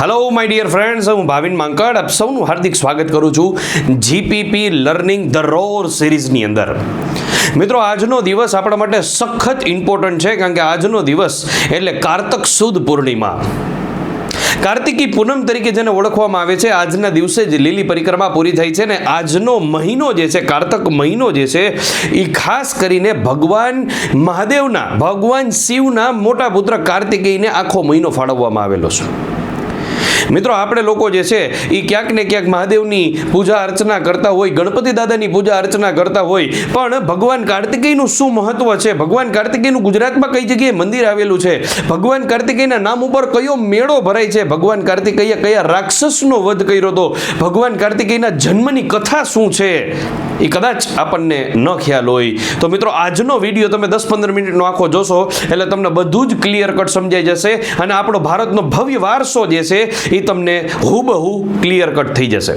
Hello my dear friends હું ભાવિન માંકડ આપ સૌનું હાર્દિક સ્વાગત કરું છું જીપીપી લર્નિંગ ધ રોર સિરીઝની અંદર. મિત્રો, આજનો દિવસ આપણા માટે સખત ઇમ્પોર્ટન્ટ છે કારણ કે આજનો દિવસ એટલે કારતક સુદ પૂર્ણિમા. કાર્તિકી પૂનમ તરીકે જેને ઓળખવામાં આવે છે, આજના દિવસે જ લીલી પરિક્રમા પૂરી થઈ છે ને આજનો મહિનો જે છે, કારતક મહિનો જે છે એ ખાસ કરીને ભગવાન મહાદેવના, ભગવાન શિવના મોટા પુત્ર કાર્તિકેયને આખો મહિનો ફાળવવામાં આવેલો છે. મિત્રો, આપણે લોકો જે છે એ ક્યાંક ને ક્યાંક મહાદેવની પૂજા અર્ચના કરતા હોય, ગણપતિ દાદાની પૂજા અર્ચના કરતા હોય, પણ ભગવાન કાર્તિકેયનું શું મહત્વ છે? ભગવાન કાર્તિકેયનું ગુજરાતમાં કઈ જગ્યાએ મંદિર આવેલું છે? ભગવાન કાર્તિકેયના નામ ઉપર કયો મેળો ભરાય છે? ભગવાન કાર્તિકેયે કયા રાક્ષસનો વધ કર્યો હતો? ભગવાન કાર્તિકેયના જન્મની કથા શું છે? એ કદાચ આપણને ન ખ્યાલ હોય. તો મિત્રો, આજનો વીડિયો તમે દસ પંદર મિનિટનો આખો જોશો, એટલે તમને બધું જ ક્લિયર કટ સમજાઈ જશે અને આપણો ભારતનો ભવ્ય વારસો જે છે એ તમને હુબહુ ક્લિયર કટ થઈ જશે.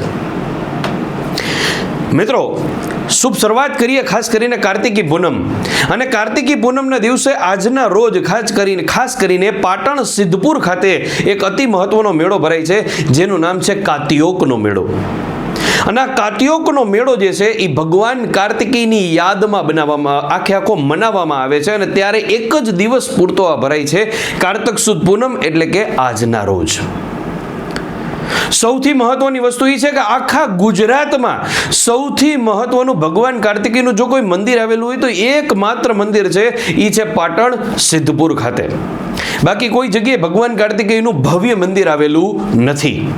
મિત્રો, શુભ શરૂઆત કરીએ ખાસ કરીને કાર્તિકી પૂનમ. અને કાર્તિકી પૂનમના દિવસે આજના રોજ ખાસ કરીને ખાસ કરીને પાટણ સિદ્ધપુર ખાતે એક અતિ મહત્વનો મેળો ભરાય છે, જેનું નામ છે કાતિયોકનો મેળો. અને આ કાતિયોકનો મેળો જે છે એ ભગવાન કાર્તિકીની યાદમાં બનાવવામાં, આખે આખો મનાવવામાં આવે છે અને ત્યારે એક જ દિવસ પૂરતો આ ભરાય છે, કારતક સુદ પૂનમ એટલે કે આજના રોજ. સૌથી મહત્વની વસ્તુ એ છે કે આખા ગુજરાતમાં સૌથી મહત્વનું ભગવાન કાર્તિકીનું જો કોઈ મંદિર આવેલું હોય તો એકમાત્ર મંદિર છે એ છે પાટણ સિદ્ધપુર ખાતે. બાકી કોઈ જગ્યાએ ભગવાન કાર્તિકેયનું ભવ્ય મંદિર આવેલું નથી.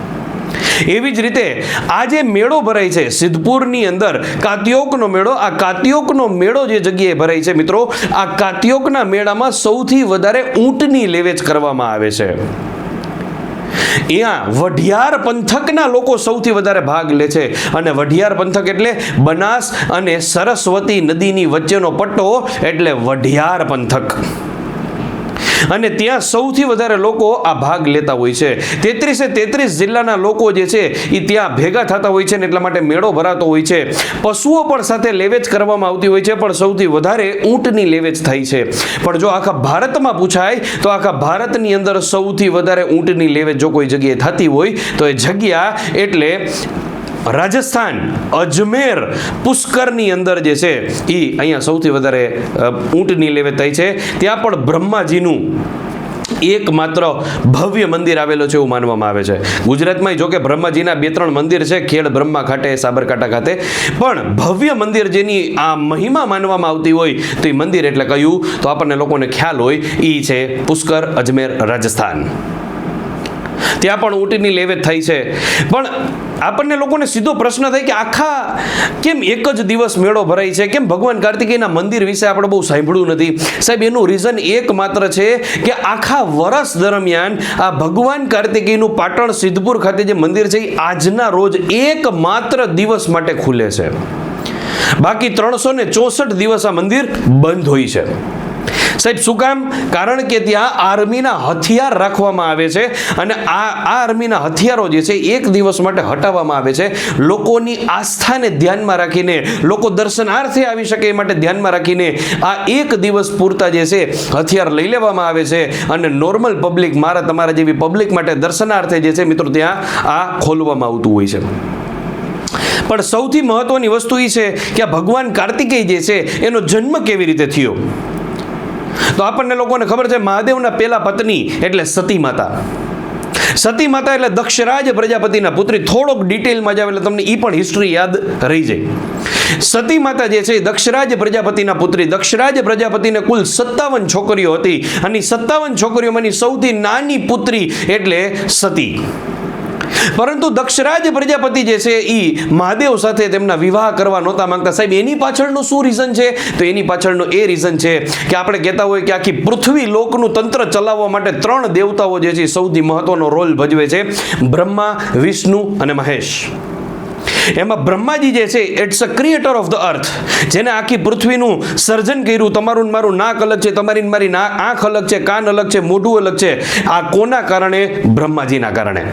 એવી જ રીતે આ જે મેળો ભરાય છે સિદ્ધપુરની અંદર. કાત્યોકનો મેળો, આ કાત્યોકનો મેળો જે જગ્યાએ ભરાય છે મિત્રો, આ કાત્યોકના મેળામાં સૌથી વધારે ઊંટની લેવેચ કરવામાં આવે છે. અહીંયા વઢિયાર પંથકના લોકો સૌથી વધારે ભાગ લે છે. અને વઢિયાર પંથક એટલે બનાસ અને સરસ્વતી નદીની વચ્ચેનો પટ્ટો એટલે વઢિયાર પંથક. અને ત્યાં સૌથી વધારે લોકો આ ભાગ લેતા હોય છે. તેત્રીસે તેત્રીસ જિલ્લાના લોકો જે છે એ ત્યાં ભેગા થતા હોય છે ને એટલા માટે મેળો ભરાતો હોય છે. પશુઓ પણ સાથે લેવેચ કરવામાં આવતી હોય છે, પણ સૌથી વધારે ઊંટની લેવેચ થાય છે. પણ જો આખા ભારતમાં પૂછાય, તો આખા ભારતની અંદર સૌથી વધારે ઊંટની લેવેચ જો કોઈ જગ્યાએ થતી હોય, તો એ જગ્યા એટલે રાજસ્થાન, અજમેર, પુષ્કરની અંદર જે છે એ અહીંયા સૌથી વધારે ઊંટની લેવે થઈ છે. ત્યાં પણ બ્રહ્માજીનું એકમાત્ર ભવ્ય મંદિર આવેલો છે એવું માનવામાં આવે છે. ગુજરાતમાં જો કે બ્રહ્માજીના બે ત્રણ મંદિર છે, ખેડ, બ્રહ્મા ખાતે સાબરકાંઠા ખાતે. પણ ભવ્ય મંદિર જેની આ મહિમા માનવામાં આવતી હોય, તો એ મંદિર એટલે કયું? તો આપણને લોકોને ખ્યાલ હોય એ છે પુષ્કર, અજમેર, રાજસ્થાન. ત્યાં પણ ઊંટની લેવે થઈ છે. પણ આપણને લોકોને સીધો પ્રશ્ન થાય કે આખા કેમ એક જ દિવસ મેળો ભરાય છે? કેમ ભગવાન કાર્તિકેયના મંદિર વિશે આપણે બહુ સાંભળ્યું નથી? સાહેબ, એનું રીઝન એકમાત્ર છે કે આખા વર્ષ દરમિયાન આ ભગવાન કાર્તિકેયનું પાટણ સિદ્ધપુર ખાતે જે મંદિર છે, એ આજના રોજ એકમાત્ર દિવસ માટે ખુલે છે. બાકી ત્રણસો ને ચોસઠ દિવસ આ મંદિર બંધ હોય છે. સાહેબ, શું કામ? કારણ કે ત્યાં આર્મીના હથિયાર રાખવામાં આવે છે અને આ આ આર્મીના હથિયારો જે છે, એક દિવસ માટે હટાવવામાં આવે છે. લોકોની આસ્થાને ધ્યાનમાં રાખીને, લોકો દર્શનાર્થે આવી શકે એ માટે ધ્યાનમાં રાખીને આ એક દિવસ પૂરતા જે છે, હથિયાર લઈ લેવામાં આવે છે અને નોર્મલ પબ્લિક મારા તમારા જેવી પબ્લિક માટે દર્શનાર્થે જે છે, મિત્રો, ત્યાં આ ખોલવામાં આવતું હોય છે. પણ સૌથી મહત્વની વસ્તુ એ છે કે આ ભગવાન કાર્તિકેય જે છે, એનો જન્મ કેવી રીતે થયો? તો આપણને લોકોને ખબર છે મહાદેવના પહેલા પત્ની એટલે સતી માતા. સતી માતા એટલે દક્ષરાજ પ્રજાપતિના પુત્રી. થોડોક ડિટેલમાં જાવ એટલે તમને એ પણ હિસ્ટ્રી યાદ રહી જાય. સતી માતા જે છે દક્ષરાજ પ્રજાપતિના પુત્રી. દક્ષરાજ પ્રજાપતિને કુલ સત્તાવન છોકરીઓ હતી. અને સત્તાવન છોકરીઓમાંની સૌથી નાની પુત્રી એટલે સતી. પરંતુ દક્ષરાજ પ્રજાપતિ જે છે એ મહાદેવ સાથે તેમના વિવાહ કરવા નહોતા માંગતા. સાહેબ, એની પાછળનું શું રીઝન છે? તો એની પાછળનું એ રીઝન છે કે આપણે કહેતા હોય કે આખી પૃથ્વી લોકનું તંત્ર ચલાવવા માટે ત્રણ દેવતાઓ જે છે સૌથી મહત્વનો રોલ ભજવે છે. બ્રહ્મા, વિષ્ણુ અને મહેશ. એમાં બ્રહ્માજી જે છે it's a creator of the earth જેને આખી પૃથ્વીનું સર્જન કર્યું. તમારું મારું નાક અલગ છે, તમારી મારી આંખ અલગ છે, કાન અલગ છે, મોઢું અલગ છે. આ કોના કારણે? બ્રહ્માજીના કારણે.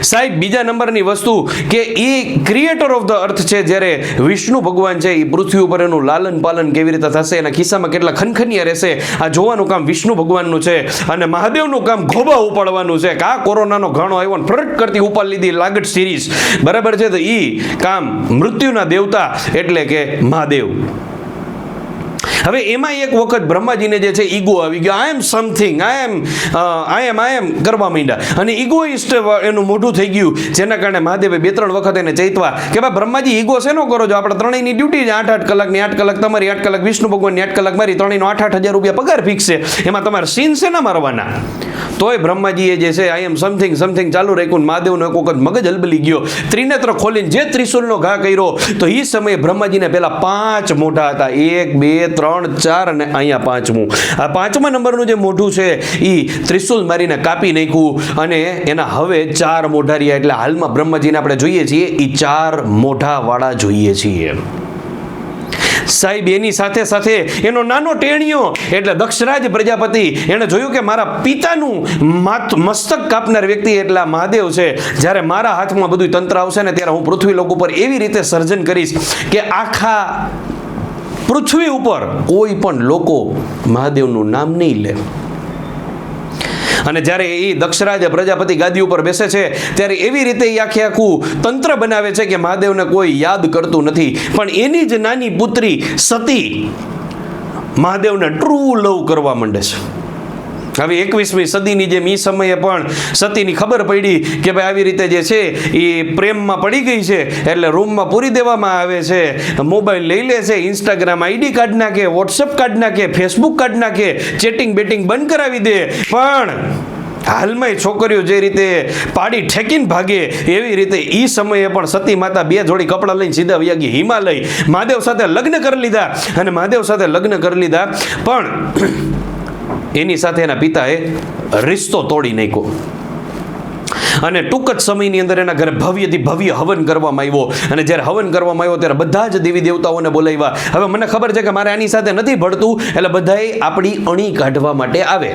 સાહેબ, બીજા નંબરની વસ્તુ કે એ ક્રિએટર ઓફ ધ અર્થ છે, જ્યારે વિષ્ણુ ભગવાન છે એ પૃથ્વી ઉપર એનું લાલન પાલન કેવી રીતે થશે, એના ખિસ્સામાં કેટલા ખનખનિયા રહેશે, આ જોવાનું કામ વિષ્ણુ ભગવાનનું છે, અને મહાદેવનું કામ ઘોબા ઉપાડવાનું છે, કે આ કોરોનાનો ઘણો આવ્યો ને ફરટ કરતી ઉપાડ લીધી લાગટ સિરીઝ બરાબર છે? તો એ કામ મૃત્યુના દેવતા એટલે કે મહાદેવ. હવે એમાં એક વખત બ્રહ્માજીને જે છે ઈગો આવી ગયો. આઈ એમ સમથિંગ આઈ એમ આઈ એમ આઈ એમ કરવા માંડ્યા અને ઇગોઇસ્ટ એનું મોઢું થઈ ગયું. જેના કારણે મહાદેવે બે ત્રણ વખત એને ચૈતવા કે ભાઈ બ્રહ્માજી ઈગો શેનો કરો છો? આપણે ત્રણેયની ડ્યુટી છે. આઠ આઠ કલાકની આઠ કલાક તમારી, આઠ કલાક વિષ્ણુ ભગવાનની આઠ કલાક મારી, ત્રણેયનો આઠ આઠ હજાર રૂપિયા પગાર ફિક્સ. છે એમાં તમારે સીન શેના મારવાના? તોય બ્રહ્માજીએ જે છે આઈ એમ સમથિંગ સમથિંગ ચાલુ રાખ્યું ને મહાદેવનો એક વખત મગજ હલબલી ગયો. ત્રિનેત્ર ખોલીને જે ત્રિશુલનો ઘા કર્યો, તો એ સમયે બ્રહ્માજીને પહેલા પાંચ મોઢા હતા. એક, બે, ત્રણ ચાર અને અહીંયા પાંચમું. આ પાંચમા નંબરનું જે મોઢું છે એ ત્રિશુલ મારીને કાપી નાખ્યું અને એના હવે ચાર મોઢા રહ્યા. એટલે હાલમાં બ્રહ્માજીને આપણે જોઈએ છીએ એ ચાર મોઢાવાળા જોઈએ છીએ. સાહેબ, એની સાથે સાથે એનો નાનો ટેણીયો, એટલે દક્ષરાજ પ્રજાપતિ, એણે જોયું કે મારા પિતાનું મસ્તક કાપનાર વ્યક્તિ એટલે મહાદેવ છે. જ્યારે મારા હાથમાં બધું તંત્ર આવશે ને ત્યારે હું પૃથ્વી લોક ઉપર એવી રીતે સર્જન કરીશ કે આખા પૃથ્વી ઉપર કોઈ પણ લોકો મહાદેવનું નામ નહીં લે. અને જ્યારે એ દક્ષરાજ પ્રજાપતિ ગાદી ઉપર બેસે છે, ત્યારે એવી રીતે એ આખે આખું તંત્ર બનાવે છે કે મહાદેવને કોઈ યાદ કરતું નથી. પણ એની જ નાની પુત્રી સતી મહાદેવને ટ્રુ લવ કરવા માંડે છે. હવે એકવીસમી સદીની જેમ એ સમયે પણ સતીની ખબર પડી કે ભાઈ આવી રીતે જે છે એ પ્રેમમાં પડી ગઈ છે, એટલે રૂમમાં પૂરી દેવામાં આવે છે. મોબાઈલ લઈ લે છે ઇન્સ્ટાગ્રામ આઈડી કાઢ નાખે વોટ્સઅપ કાઢ નાખે ફેસબુક કાઢ નાખે ચેટિંગ બેટિંગ બંધ કરાવી દે. પણ હાલમાં છોકરીઓ જે રીતે પાડી ઠેકીને ભાગે, એવી રીતે એ સમયે પણ સતી માતા બે જોડી કપડાં લઈને સીધા વ્યાગી હિમાલય. મહાદેવ સાથે લગ્ન કરી લીધા અને મહાદેવ સાથે લગ્ન કરી લીધા. પણ એની સાથે એના પિતાએ રિશ્તો તોડી નાખ્યો. અને ટૂંક જ સમયની અંદર એના ઘરે ભવ્યથી ભવ્ય હવન કરવામાં આવ્યો. અને જ્યારે હવન કરવામાં આવ્યો ત્યારે બધા જ દેવી દેવતાઓને બોલાવ્યા. હવે મને ખબર છે કે મારે આની સાથે નથી ભળતું, એટલે બધાએ આપણી અણી કાઢવા માટે આવે.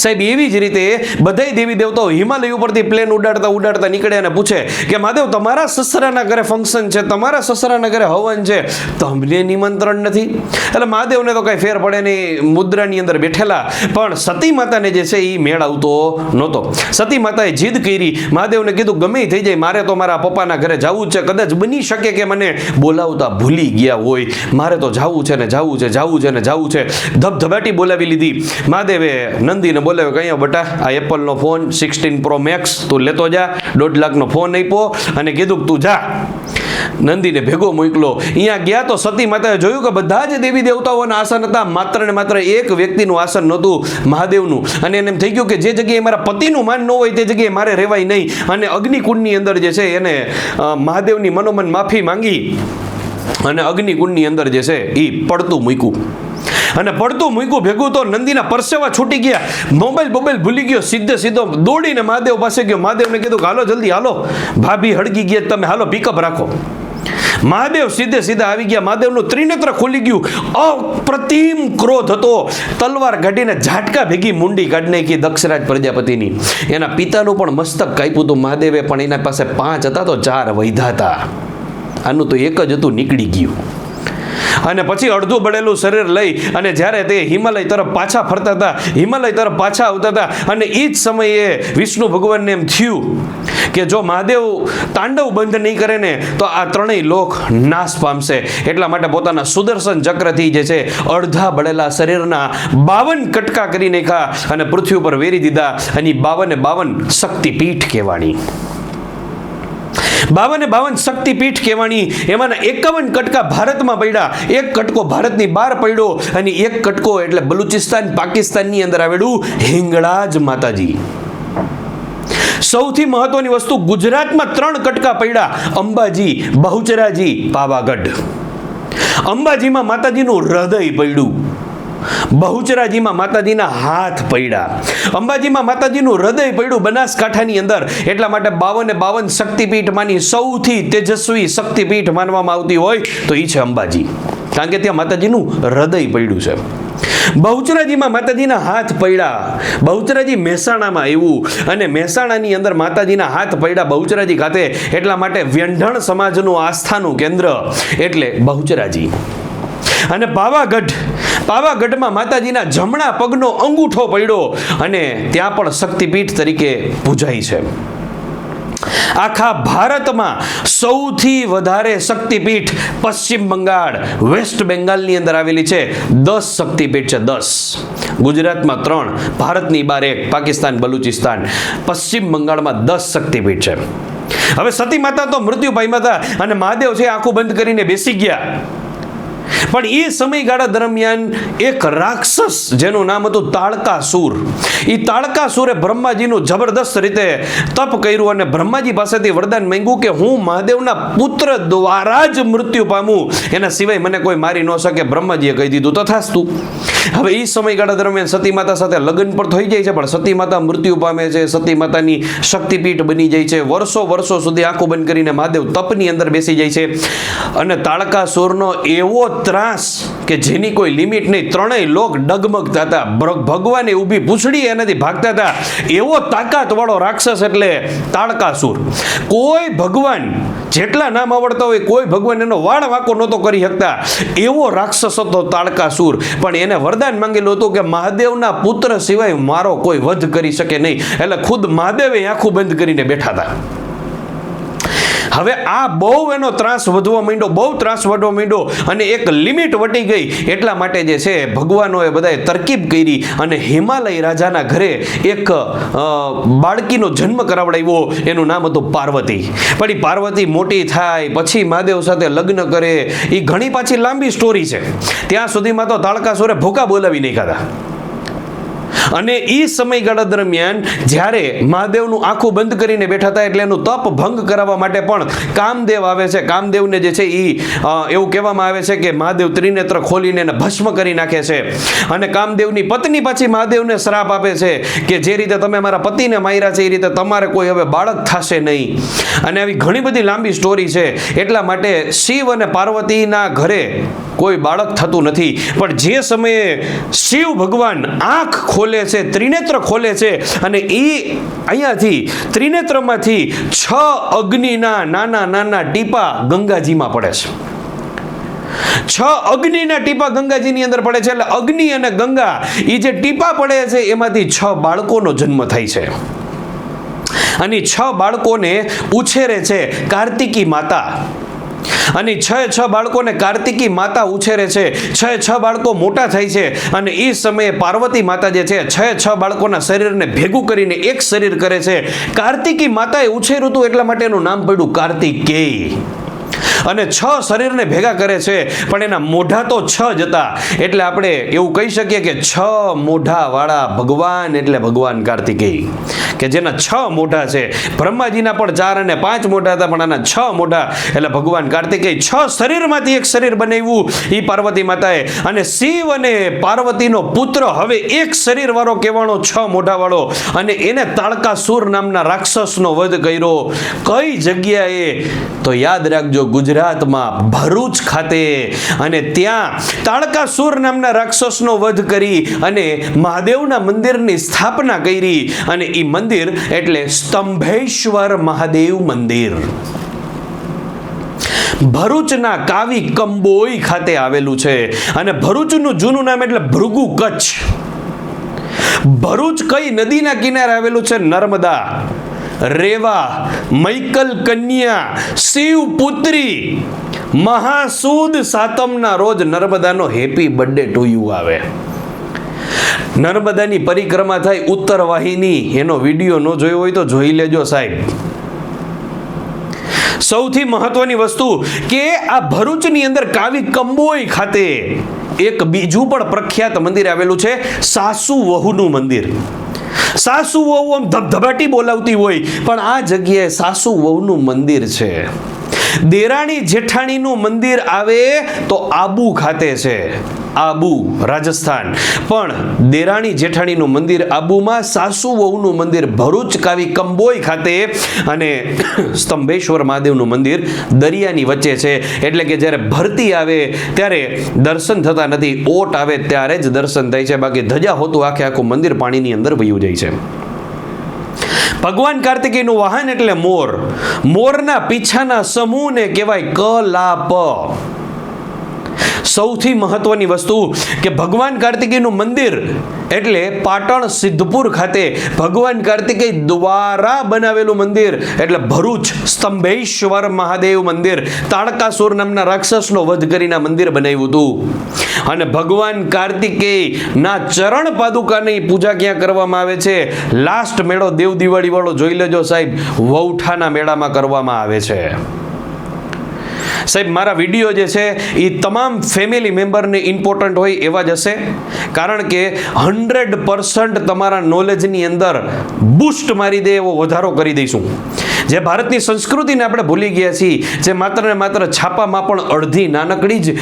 સાહેબ, એવી જ રીતે બધાય દેવી દેવતાઓ હિમાલય ઉપરથી પ્લેન ઉડાડતા ઉડાડતા નીકળે અને પૂછે કે, મહાદેવ, તમારા સસરાના ઘરે ફંક્શન છે, તમારા સસરાના ઘરે હવન છે? તમને નિમંત્રણ નથી. એટલે મહાદેવને તો કાંઈ ફેર પડે નહીં, મુદ્રાની અંદર બેઠેલા. પણ સતી માતાને જે છે એ મેળ આવતો નહોતો. સતી માતાએ જીદ કરી. મહાદેવને કીધું, ગમે થઈ જાય, મારે તો મારા પપ્પાના ઘરે જવું છે. કદાચ બની શકે કે મને બોલાવતા ભૂલી ગયા હોય. મારે તો જવું છે ને જવું છે જવું છે ને જવું છે. ધબધબાટી બોલાવી લીધી. મહાદેવે નંદીને બોલાવ્યો કે અહીંયા બટા, આ એપલનો ફોન સિક્સટીન પ્રો મેક્સ તું લેતો જા. દોઢ લાખનો ફોન આપ્યો અને કીધું તું જા. નંદીને ભેગો મોકલો. અહીંયા ગયા તો સતી માતાએ જોયું કે બધા જ દેવી દેવતાઓના આસન હતા, માત્ર ને માત્ર એક વ્યક્તિનું આસન નહોતું, મહાદેવનું. અને એને એમ થઈ ગયું કે જે જગ્યાએ મારા પતિનું માન ન હોય તે જગ્યાએ મારે રહેવાય નહીં. અને અગ્નિકુંડની અંદર જે છે એને મહાદેવની મનોમન માફી માંગી. અને અગ્નિકુંડની અંદર જે છે એ પડતું મૂક્યું. અને પડતું મૂક્યું, ભેગું તો નંદીના પરસેવા છૂટી ગયા. મોબાઈલ મોબાઈલ ભૂલી ગયો, સીધે સીધો દોડીને મહાદેવ પાસે ગયો. મહાદેવને કીધું, હાલો, જલ્દી હાલો. ભાભી હળગી ગયા તમે હાલો પિકઅપ રાખો. મહાદેવ સીધે સીધા આવી ગયા. મહાદેવનું ત્રિનેત્ર ખુલી ગયું. અપ્રતિમ ક્રોધ હતો. તલવાર કાઢીને ઝાટકા ભેગી મુંડી કાઢી નાખી દક્ષરાજ પ્રજાપતિની. એના પિતાનું પણ મસ્તક કાપ્યું હતું મહાદેવે, પણ એના પાસે પાંચ હતા તો ચાર વૈધા હતા. આનું તો એક જ હતું, નીકળી ગયું. અને પછી અડધું બળેલું શરીર લઈ અને જ્યારે તે હિમાલય તરફ પાછા ફરતા હતા, હિમાલય તરફ પાછા આવતા હતા અને એ જ સમયે વિષ્ણુ ભગવાનને એમ થયું કે જો મહાદેવ તાંડવ બંધ નહીં કરે ને, તો આ ત્રણેય લોક નાશ પામશે. એટલા માટે પોતાના સુદર્શન ચક્રથી જે છે, અડધા બળેલા શરીરના બાવન કટકા કરી નાખ્યા અને પૃથ્વી ઉપર વેરી દીધા અને બાવને બાવન શક્તિપીઠ કહેવાની બાવને બાવન શક્તિપીઠ કહેવાની એમાંના એકાવન કટકા ભારતમાં પડ્યા. એક કટકો ભારતની બહાર પડ્યો અને એક કટકો એટલે બલુચિસ્તાન પાકિસ્તાનની અંદર આવેલું હિંગળાજ માતાજી. સૌથી મહત્વની વસ્તુ ગુજરાતમાં ત્રણ કટકા પડ્યા. અંબાજી, બહુચરાજી, પાવાગઢ. અંબાજીમાં માતાજીનું હૃદય પડ્યું. બહુચરાજીમાં માતાજીના હાથ પડ્યા અંબાજીમાં માતાજીનું હૃદય પડ્યું બનાસકાંઠાની અંદર. એટલા માટે બાવને બાવન શક્તિપીઠમાંની સૌથી તેજસ્વી શક્તિપીઠ માનવામાં આવતી હોય તો એ છે અંબાજી. કારણ કે ત્યાં માતાજીનું હૃદય પડ્યું છે. બહુચરાજીમાં માતાજીના હાથ પડ્યા બહુચરાજી મહેસાણામાં આવ્યું અને મહેસાણાની અંદર માતાજીના હાથ પડ્યા બહુચરાજી ખાતે. એટલા માટે વ્યંઢણ સમાજનું આસ્થાનું કેન્દ્ર. એટલે બહુચરાજી. અને પાવાગઢ પાવાગઢમાં માતાજીના જમણા પગનો અંગૂઠો પડ્યો અને ત્યાં પણ શક્તિપીઠ તરીકે પૂજાય છે. આખા ભારતમાં સૌથી વધારે શક્તિપીઠ પશ્ચિમ બંગાળ, વેસ્ટ બેંગાલની અંદર આવેલી છે. દસ શક્તિપીઠ છે, દસ. ગુજરાતમાં ત્રણ, ભારતની બાર એક, પાકિસ્તાન, બલુચિસ્તાન. પશ્ચિમ બંગાળમાં દસ શક્તિપીઠ છે. હવે સતી માતા તો મૃત્યુ પામ્યા હતા અને મહાદેવ છે આંખું બંધ કરીને બેસી ગયા. પણ એ સમયગાળા દરમિયાન એક રાક્ષસ, જેનું નામ હતું તાળકાસુર એ તાળકાસુરે બ્રહ્માજીનું જબરદસ્ત રીતે તપ કર્યું અને બ્રહ્માજી પાસેથી વરદાન માંગ્યું કે હું મહાદેવના પુત્ર દ્વારા જ મૃત્યુ પામું. એના સિવાય મને કોઈ મારી ન શકે, બ્રહ્માજીએ કહી દીધું તથાસ્તુ. હવે એ સમયગાળા દરમિયાન સતી માતા સાથે લગ્ન પણ થઈ જાય છે, પણ સતી માતા મૃત્યુ પામે છે, સતી માતાની શક્તિપીઠ બની જાય છે. વર્ષો વર્ષો સુધી આંખો બંધ કરીને મહાદેવ તપની અંદર બેસી જાય છે. અને તાળકાસુરનો એવો ત્રાસ કે જેની કોઈ લિમિટ નહીં, ત્રણેય લોક ડગમગતા હતા. ભગવાને ઊભી પૂછડી એનાથી ભાગતા હતા. એવો તાકાતવાળો રાક્ષસ એટલે તાળકાસુર કોઈ ભગવાન જેટલા નામ આવડતા હોય, કોઈ ભગવાન એનો વાળ વાંકો નહોતો કરી શકતા. એવો રાક્ષસ હતો તાળકાસુર પણ એને વરદાન માંગેલું હતું કે મહાદેવના પુત્ર સિવાય મારો કોઈ વધ કરી શકે નહીં. એટલે ખુદ મહાદેવે આંખું બંધ કરીને બેઠા હતા. હવે આ બહુ એનો ત્રાસ વધવા માંડ્યો, બહુ ત્રાસ વધવા માંડ્યો અને એક લિમિટ વટી ગઈ. એટલા માટે જે છે, ભગવાનોએ બધાએ તરકીબ કરી અને હિમાલય રાજાના ઘરે એક બાળકીનો જન્મ કરાવડાવ્યો. એનું નામ હતું પાર્વતી. પણ એ પાર્વતી મોટી થાય, પછી મહાદેવ સાથે લગ્ન કરે. એ ઘણી પાછી લાંબી સ્ટોરી છે. ત્યાં સુધીમાં તો તાળકાસુરે ભૂકા બોલાવી નહીં ખાધા અને એ સમયગાળા દરમિયાન જ્યારે મહાદેવનું આંખું બંધ કરીને બેઠા હતા એટલે એનું તપ ભંગ કરાવવા માટે પણ કામદેવ આવે છે. કામદેવને જે છે એ એવું કહેવામાં આવે છે કે મહાદેવ ત્રિનેત્ર ખોલીને એને ભસ્મ કરી નાખે છે. અને કામદેવની પત્ની પાછી મહાદેવને શ્રાપ આપે છે કે જે રીતે તમે મારા પતિને માર્યા છે, એ રીતે તમારે કોઈ હવે બાળક થશે નહીં. અને આવી ઘણી બધી લાંબી સ્ટોરી છે. એટલા માટે શિવ અને પાર્વતીના ઘરે કોઈ બાળક થતું નથી. પણ જે સમયે શિવ ભગવાન આંખ ખોલે છે, ત્રિનેત્ર ખોલે છે અને એ અહીંયાથી ત્રિનેત્રમાંથી છ અગ્નિના નાના નાના ટીપા ગંગાજીમાં પડે છે. છ અગ્નિના ટીપા ગંગાજીની અંદર પડે છે એટલે અગ્નિ અને ગંગા એ જે ટીપા પડે છે એમાંથી છ બાળકોનો જન્મ થાય છે. અને છ બાળકોને ઉછેરે છે કાર્તિકી માતા. અને છ છ બાળકોને કાર્તિકી માતા ઉછેરે છે. છ છ બાળકો મોટા થાય છે અને એ સમયે પાર્વતી માતા જે છે, છ છ બાળકોના શરીરને ભેગું કરીને એક શરીર કરે છે. કાર્તિકી માતાએ ઉછેર્યું હતું એટલા માટે એનું નામ પડ્યું કાર્તિકેય. અને છ શરીરને ભેગા કરે છે, પણ એના મોઢા તો છ જ હતા. એટલે આપણે એવું કહી શકીએ કે છ મોઢા વાળા ભગવાન એટલે ભગવાન કાર્તિકેય. કે જેના છ મોઢા છે. બ્રહ્માજીના પણ ચાર અને પાંચ મોઢા હતા, પણ આના છ મોઢા એટલે ભગવાન કાર્તિકેય છ શરીરમાંથી એક શરીર બનાવ્યું એ પાર્વતી માતાએ. અને શિવ અને પાર્વતીનો પુત્ર હવે એક શરીર વાળો કહેવાનો છ મોઢાવાળો. અને એને તાળકાસુર નામના રાક્ષસનો વધ કર્યો. કઈ જગ્યાએ? તો યાદ રાખજો ગુજરાતમાં ભરૂચ ખાતે અને ત્યાં તાળકાસુર નામના રાક્ષસનો વધ કરી અને મહાદેવના મંદિરની સ્થાપના કરી અને એ મંદિર એટલે સ્તંભેશ્વર મહાદેવ મંદિર. ભરૂચના કાવી કંબોઈ ખાતે આવેલું છે અને ભરૂચનું જૂનું નામ એટલે ભૃગુ કચ્છ. ભરૂચ કઈ નદીના કિનારે આવેલું છે નર્મદા. રેવા, મૈકલ કન્યા શિવપુત્રી મહાસુદ સાતમના રોજ નર્મદાનો હેપી બર્થડે ટુ યુ આવે. નર્મદાની પરિક્રમા થાય ઉત્તર વાહિની એનો વીડિયો ન જોયો હોય તો જોઈ લેજો સાહેબ. સૌથી મહત્વની વસ્તુ કે આ ભરૂચની અંદર કાવી કંબોઈ ખાતે એક બીજું પણ પ્રખ્યાત મંદિર આવેલું છે સાસુ વહુનું મંદિર. સાસુ વહુ આમ ધબધબાટી બોલાવતી હોય પણ આ જગ્યાએ સાસુ વહુનું મંદિર છે. દેરાણી જેઠાણીનું મંદિર આવે તો આબુ ખાતે છે. આબુ, રાજસ્થાન. પણ દેરાણી જેઠાણીનું મંદિર આબુમાં સાસુ વહુનું મંદિર ભરૂચ કાવી કંબોઈ ખાતે અને સ્તંભેશ્વર મહાદેવનું મંદિર દરિયાની વચ્ચે છે. એટલે કે જ્યારે ભરતી આવે ત્યારે દર્શન થતા નથી, ઓટ આવે ત્યારે જ દર્શન થાય છે. બાકી ધજા હોતું આખે આખું મંદિર પાણીની અંદર વયું જાય છે. ભગવાન કાર્તિકેયનું વાહન એટલે મોર. મોરના પીછાના સમૂહને કહેવાય કલાપ. સૌથી મહત્વની વસ્તુ કે ભગવાન કાર્તિકેયનું મંદિર એટલે પાટણ સિદ્ધપુર ખાતે ભગવાન કાર્તિકેય દ્વારા બનાવેલું મંદિર એટલે ભરૂચ સ્તંભેશ્વર મહાદેવ મંદિર. તાડકાસુર નામના રાક્ષસનો વધ કરીને મંદિર બનાવ્યું હતું. અને ભગવાન કાર્તિકેયના ચરણ પાદુકાની પૂજા ક્યાં કરવામાં આવે છે? લાસ્ટ મેળો દેવ દિવાળી વાળો જોઈ લેજો સાહેબ. વૌઠાના મેળામાં કરવામાં આવે છે. સાહેબ, મારા વીડિયો જે છે એ તમામ ફેમિલી મેમ્બરને ઇમ્પોર્ટન્ટ હોય એવા જ હશે. કારણ કે હંડ્રેડ પર્સન્ટ તમારા નોલેજની અંદર બૂસ્ટ મારી દે એવો વધારો કરી દઈશું. જે ભારતની સંસ્કૃતિને આપણે ભૂલી ગયા છીએ, જે માત્ર ને માત્ર છાપામાં પણ અડધી નાનકડી જ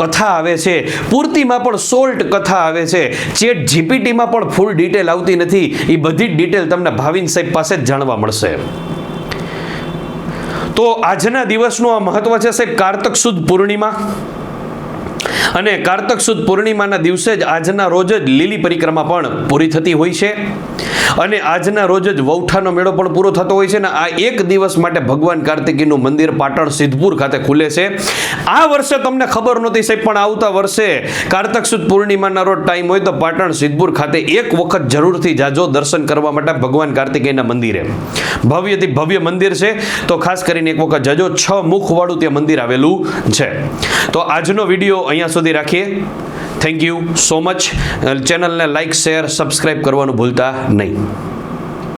કથા આવે છે, પૂર્તિમાં પણ સોલ્ટ કથા આવે છે, ચેટ જીપીટીમાં પણ ફૂલ ડિટેલ આવતી નથી એ બધી જ ડિટેલ તમને ભાવિન સાહેબ પાસે જ જાણવા મળશે. તો આજના દિવસનું આ મહત્વ છે કારતક સુદ પૂર્ણિમા. અને કારતક સુદ પૂર્ણિમાના દિવસે જ આજના રોજ જ લીલી પરિક્રમા પણ પૂરી થતી હોય છે. અને આજના રોજ જ વૌઠાનો મેળો પણ પૂરો થતો હોય છે ને આ એક દિવસ માટે ભગવાન કાર્તિકીનું મંદિર પાટણ સિદ્ધપુર ખાતે ખુલે છે. આ વર્ષે તમને ખબર નહોતી સાહેબ, પણ આવતા વર્ષે કારતક સુદ પૂર્ણિમાના રોજ ટાઈમ હોય તો પાટણ સિદ્ધપુર ખાતે એક વખત જરૂરથી જાજો દર્શન કરવા માટે ભગવાન કાર્તિકેયના મંદિરે. ભવ્યથી ભવ્ય મંદિર છે, તો ખાસ કરીને એક વખત જજો છ મુખવાળું ત્યાં મંદિર આવેલું છે. તો આજનો વીડિયો અહીંયા સુધી રાખીએ. થેન્ક યુ સો મચ ચેનલને લાઇક શેર સબસ્ક્રાઈબ કરવાનું ભૂલતા નહીં.